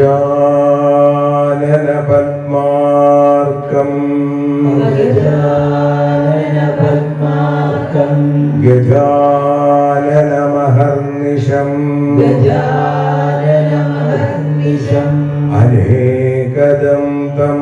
ഗജാനന പദ്മാർക്കം ഗജാനനപദ്മാർക്കം ഗജാനന മഹർനിശം ഗജാനനമഹർനിശം. അനേകദം തം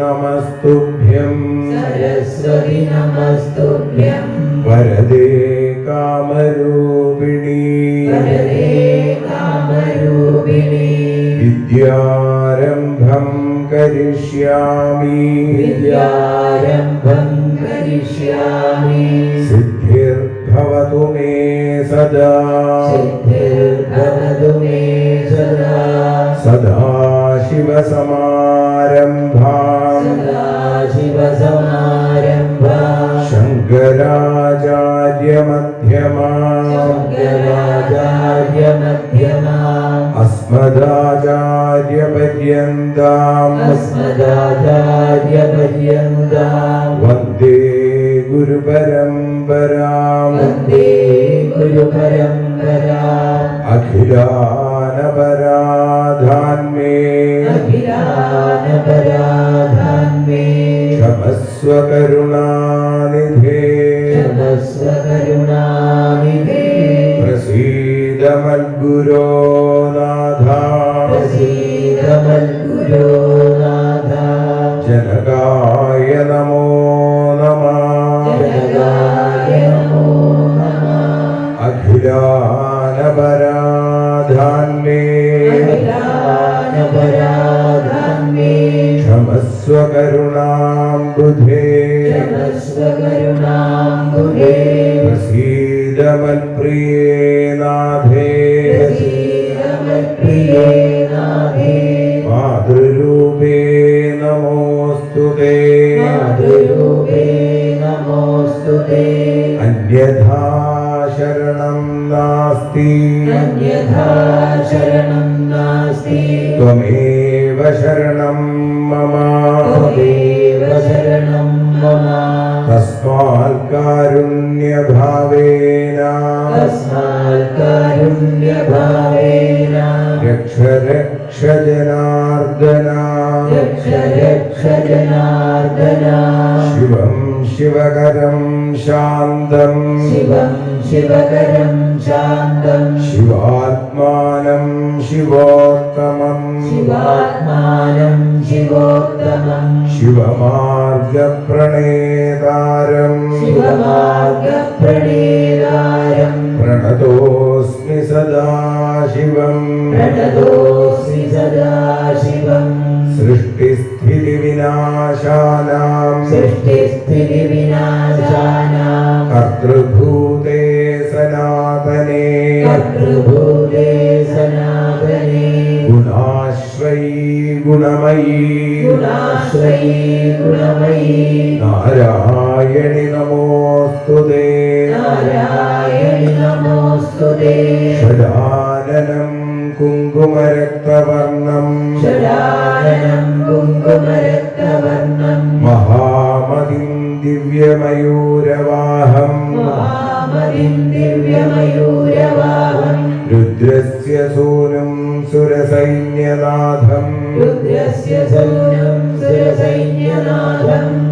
സരസ്വതി നമസ്തുഭ്യം സരസ്വതി നമസ്തുഭ്യം വരദേ കാമരൂപിണി कामरूपिणी। കാമരൂപിണി വിദ്യാരംഭം കരിഷ്യാമി വിദ്യാരംഭം കരിഷ്യാമി സിദ്ധിർഭവതു മേ സദാ സിദ്ധിർഭവതു മേ സദാ സദാശിവസമാരംഭാം सदा ക്ഷമസ്വകരുണാംബുധേ പ്രസീദ മത്പ്രിയേ നാഥേ. പ്രസീദമൽപ്രിയേ നാഥേ. മാതൃരൂപേ നമോസ്തു തേ. മാതൃരൂപേ നമോസ്തു തേ. അന്യഥാ ശരണം നാസ്തി. അന്യഥാ ശരണം നാസ്തി. ത്വമേവ ശരണം മമ. शिवकरं शान्तं शिवं शिवकरं शान्तं शिवात्मानं शिवोत्तमं शिवात्मानं शिवोत्तमं शिवमार्गप्रणेतारं शिवमार्गप्रणेतारं प्रणतोऽस्मि सदा प्रणतोऽस्मि सदा सृष्टिस्थितिविनाशानां सृष्टिस्थि നാരായണി നമോസ്തുതേ ഷടാനനം കുങ്കുമരക്തവർണം മഹാമതിം ദിവ്യമയൂരവാഹം. രുദ്രസ്യ സൂനും സുരസൈന്യനാഥം. രുദ്രസ്യ സൗനം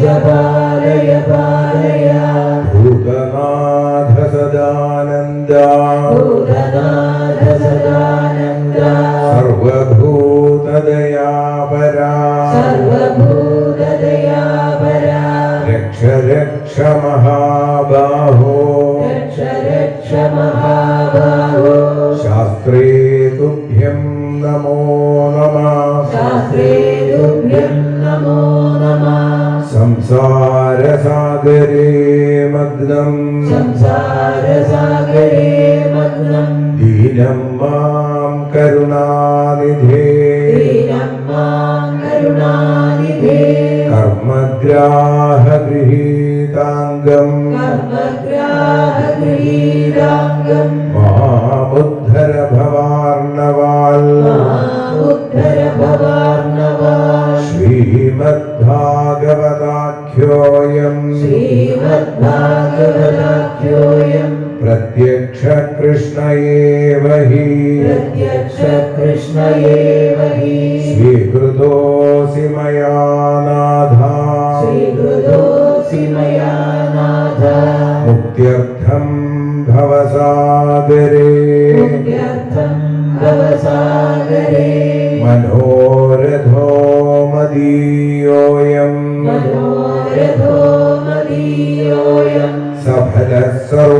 Jabalaya Balaya സംസാരസാഗരേ മഗ്നം ദീനം മാം കരുണാനിധേ. ദീനം മാം കരുണാനിധേ. കർമ്മഗ്രാഹഗൃഹീതാംഗം. കർമ്മഗ്രാഹഗൃഹീതാംഗം. മാമുദ്ധര ഭവാർണവാൽ ഉദ്ധരഭവാർണവാ ശ്രീമദ്ഭാഗവതാഖ്യോയം. ശ്രീമദ്ഭാഗവതാഖ്യോയം कृष्णयेव हि यद्यक्ष कृष्णयेव हि श्रीकृतोऽसि मया नाधा श्रीकृतोऽसि मया नाधा मुक्त्यर्थं कृष्णेव भवसागरे मनोरथो भवसादिरे मनोरथो मदीयोऽयम् सफलः सर्व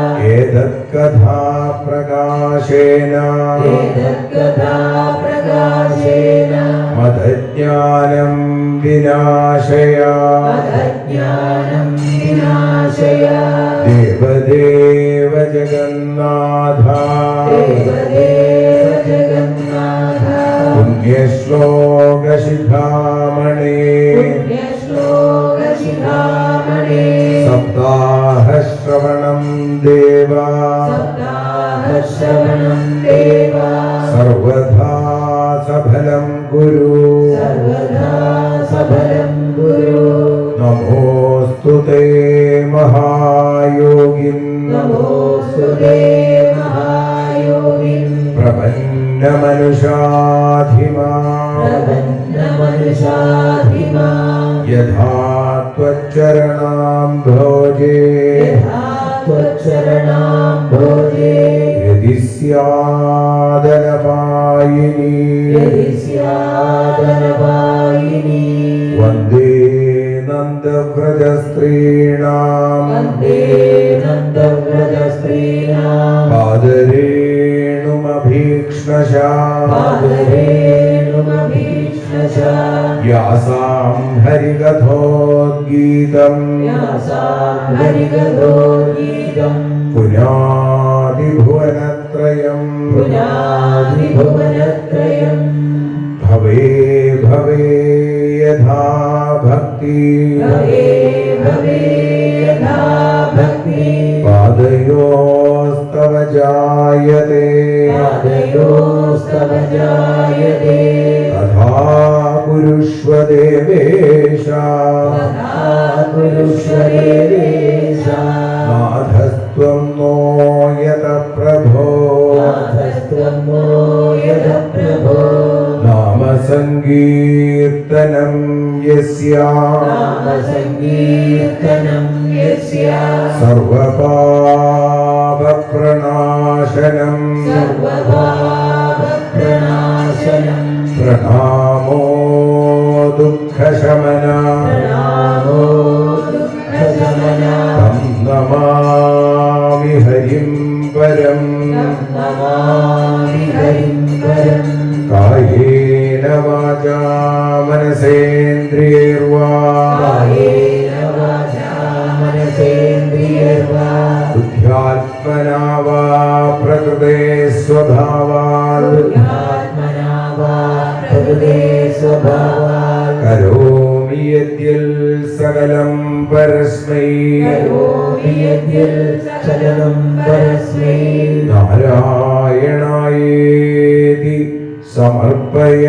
एतत्कथा प्रकाशेन। प्रकाशेन। विनाशया। देवदेव जगन्नाथा। देवदेव जगन्नाथ। सप्ता श्रवणं देवा। सर्वधा सफलं गुरु। सर्वधा सफलं गुरु। नमोऽस्तु ते महायोगिन्। नमोऽस्तु ते महायोगिन्। प्रपन्नमनुषाधिमा प्रपन्नमनुषाधिमा यथा त्वच्चरणां भोजे। त्वच्चरणां भोजे। രഹസ്യാദനപായിനി രഹസ്യാദനപായിനി വന്ദേ നന്ദവ്രജസ്ത്രീണാം. വന്ദേ നന്ദവ്രജസ്ത്രീണാം. പാദരേണുമഭീക്ഷ്ണശാ. പാദരേണുമഭീക്ഷ്ണശാ. യാസാം ഹരികഥോദ്ഗീതം യാസാം ഹരികഥോദ്ഗീതം പുനാ भक्ति भक्ति पादयोस्तव जायते। पादयोस्तव जायते। ശരണം. പ്രണാമോ ദുഃഖശമന. തം നമാമി ഹരിം പരം കായേന വാചാ മനസേന്ദ്രിയ നാരായണായേതി സമർപ്പയാമി.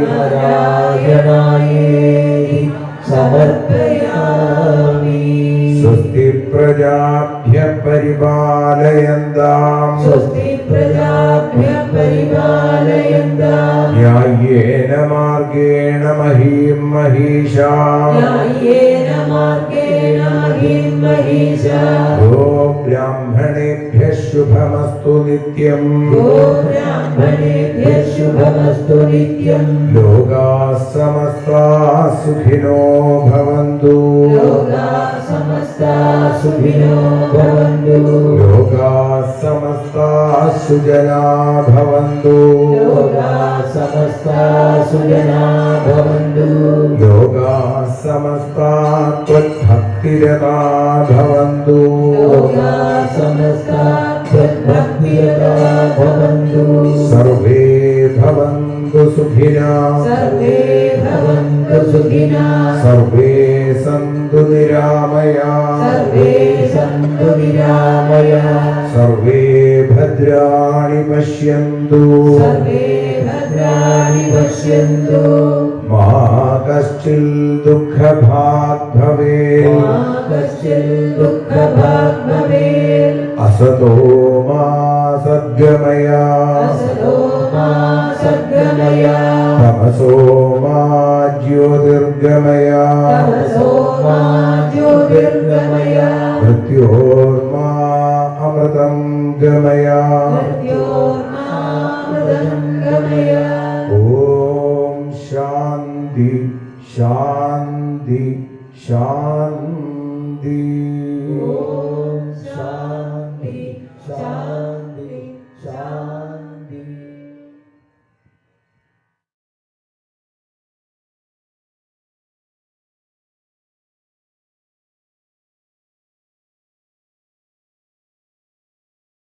നാരായണായേതി സമർപ്പയാമി. സ്വസ്തി പ്രജാഭ്യ പരിപാലയന്താം സ്വസ്തി പ്രജാഭ്യ ന്യായേന മാർഗേണ മഹീം മഹീഷാ ഗോ ബ്രാഹ്മണേഭ്യ ശുഭമസ്തു നിത്യം. ശുഭമസ്തു നിത്യം. ലോകാ സമസ്താ സുഖിനോ ഭവന്തു. ലോകാ സമസ്താ സുഖിനോ ഭവന്തു. ലോകാ समस्ता सुजना भवन्तु योगा समस्ता सुजना भवन्तु योगा समस्ता त्वद्भक्तिरता भवन्तु योगा समस्ता त्वद्भक्तिरता भवन्तु सर्वे भवन्तु सुखिना। सर्वे भवन्तु सुखिना। सर्वे सन्तु निरामया। सर्वे सन्तु निरामया। सर्वे भद्राणि पश्यन्तु। सर्वे भद्राणि पश्यन्तु। मा कश्चित् दुःखभाग् भवेत्। असतो मा सद्गमया। तमसो मा ज्योतिर्गमया। मृत्योर्मा हृदं गमय ॐ शान्ति शान्ति शान्ति